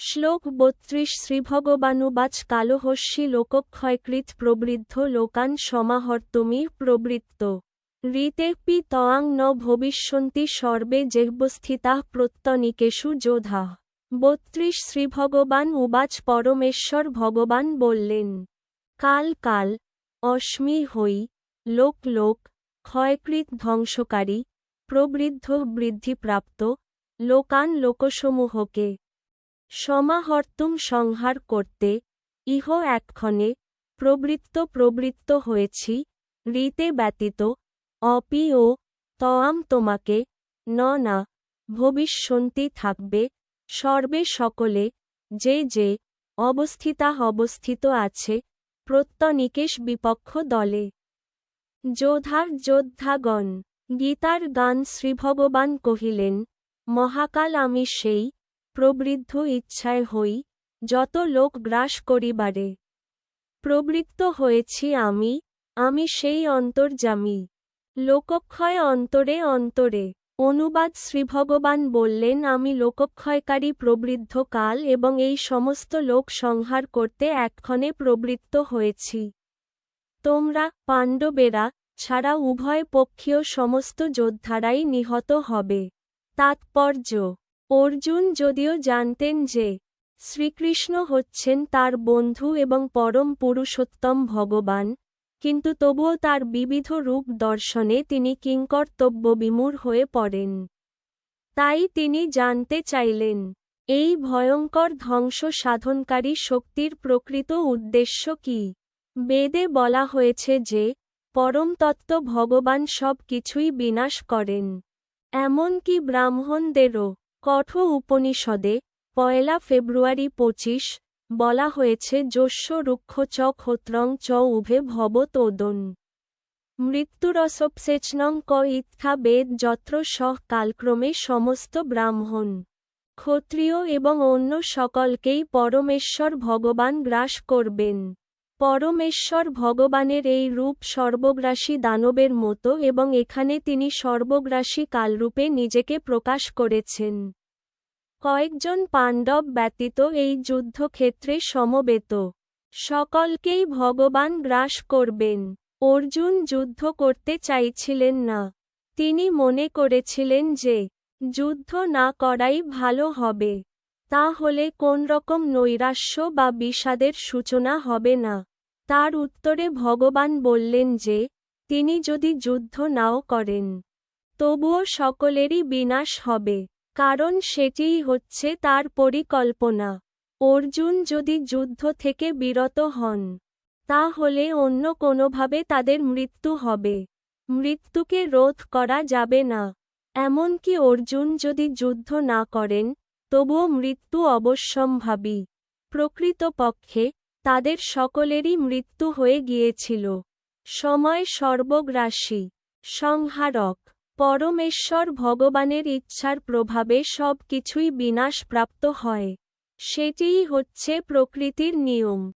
শ্লোক বত্রিশ শ্রীভগবানুবাচ কালহস্যি লোকক্ষয়কৃত প্রবৃদ্ধ লোকান সমাহর্তুমি প্রবৃত্ত। ঋতেপি তয়াং ন ভবিষ্যন্তি সর্বে জেহ্বস্থিতাঃ প্রত্যনিকেষু যোধা। বত্রিশ, শ্রীভগবান উবাচ পরমেশ্বর ভগবান বললেন, কাল কাল, অস্মি হই লোক লোক, ক্ষয়কৃত ধ্বংসকারী, প্রবৃদ্ধ বৃদ্ধিপ্রাপ্ত, লোকান লোকসমূহকে সমাহর্তুম সংহার করতে, ইহ এক্ষণে প্রবৃত্ত প্রবৃত্ত হয়েছি ঋতে ব্যতীত, অপি ও তয়াম তোমাকে, ন না, ভবিষ্যন্তি থাকবে, সর্বে সকলে, যে যে অবস্থিতা অবস্থিত আছে, প্রত্যনিকেশ বিপক্ষ দলে। যোধার যোদ্ধাগণ, গীতার গান শ্রীভগবান কহিলেন, মহাকাল আমি সেই প্রবৃদ্ধ ইচ্ছায় হই, যত লোক গ্রাস করিবারে। প্রবৃত্ত হয়েছি আমি আমি সেই অন্তর অন্তর্জামী লোকক্ষয় অন্তরে অন্তরে। অনুবাদ শ্রীভগবান বললেন, আমি লোকক্ষয়কারী প্রবৃদ্ধ কাল এবং এই সমস্ত লোক সংহার করতে এক্ষণে প্রবৃত্ত হয়েছি। তোমরা, পাণ্ডবেরা, ছাড়া উভয় পক্ষীয় সমস্ত যোদ্ধারাই নিহত হবে। তাৎপর্য অর্জুন যদিও জানতেন যে শ্রীকৃষ্ণ হচ্ছেন তার বন্ধু এবং পরম পুরুষোত্তম ভগবান, কিন্তু তবুও তার বিবিধ রূপ দর্শনে তিনি কিংকর্তব্যবিমূঢ় হয়ে পড়েন। তাই তিনি জানতে চাইলেন, এই ভয়ঙ্কর ধ্বংস সাধনকারী শক্তির প্রকৃত উদ্দেশ্য কি? বেদে বলা হয়েছে যে, পরমতত্ত্ব ভগবান সব কিছুই বিনাশ করেন। এমনকি ব্রাহ্মণদেরও কঠ উপনিষদে, পয়লা ফেব্রুয়ারি পঁচিশ, বলা হয়েছে যস্য রুক্ষ চ ক্ষত্রং চ উভে ভবতোদন মৃত্যুরসপসেচনং ক ইত্থা বেদ যত্র সহ কালক্রমে সমস্ত ব্রাহ্মণ, ক্ষত্রিয় এবং অন্য সকলকেই পরমেশ্বর ভগবান গ্রাস করবেন। পরমেশ্বর ভগবানের এই রূপ সর্বগ্রাসী দানবের মতো এবং এখানে তিনি সর্বগ্রাসী কালরূপে নিজেকে প্রকাশ করেছেন। কয়েকজন পাণ্ডব ব্যতীত এই যুদ্ধক্ষেত্রে সমবেত। সকলকেই ভগবান গ্রাস করবেন। অর্জুন যুদ্ধ করতে চাইছিলেন না। তিনি মনে করেছিলেন যে, যুদ্ধ না করাই ভালো হবে। তাহলে কোন রকম নৈরাশ্য বা বিষাদের সূচনা হবে না। তার উত্তরে ভগবান বললেন যে, তিনি যদি যুদ্ধ নাও করেন, তবুও সকলেরই বিনাশ হবে, কারণ সেটিই হচ্ছে তার পরিকল্পনা। অর্জুন যদি যুদ্ধ থেকে বিরত হন, তাহলে অন্য কোনোভাবে তাদের মৃত্যু হবে। মৃত্যুকে রোধ করা যাবে না। এমনকি অর্জুন যদি যুদ্ধ না করেন তবুও মৃত্যু অবশ্যম্ভাবী। প্রকৃতপক্ষে, তাদের সকলেরই মৃত্যু হয়ে গিয়েছিল। সময় সর্বগ্রাসী। সংহারক। পরমেশ্বর ভগবানের ইচ্ছার প্রভাবে সব কিছুই বিনাশপ্রাপ্ত হয়। সেটিই হচ্ছে প্রকৃতির নিয়ম।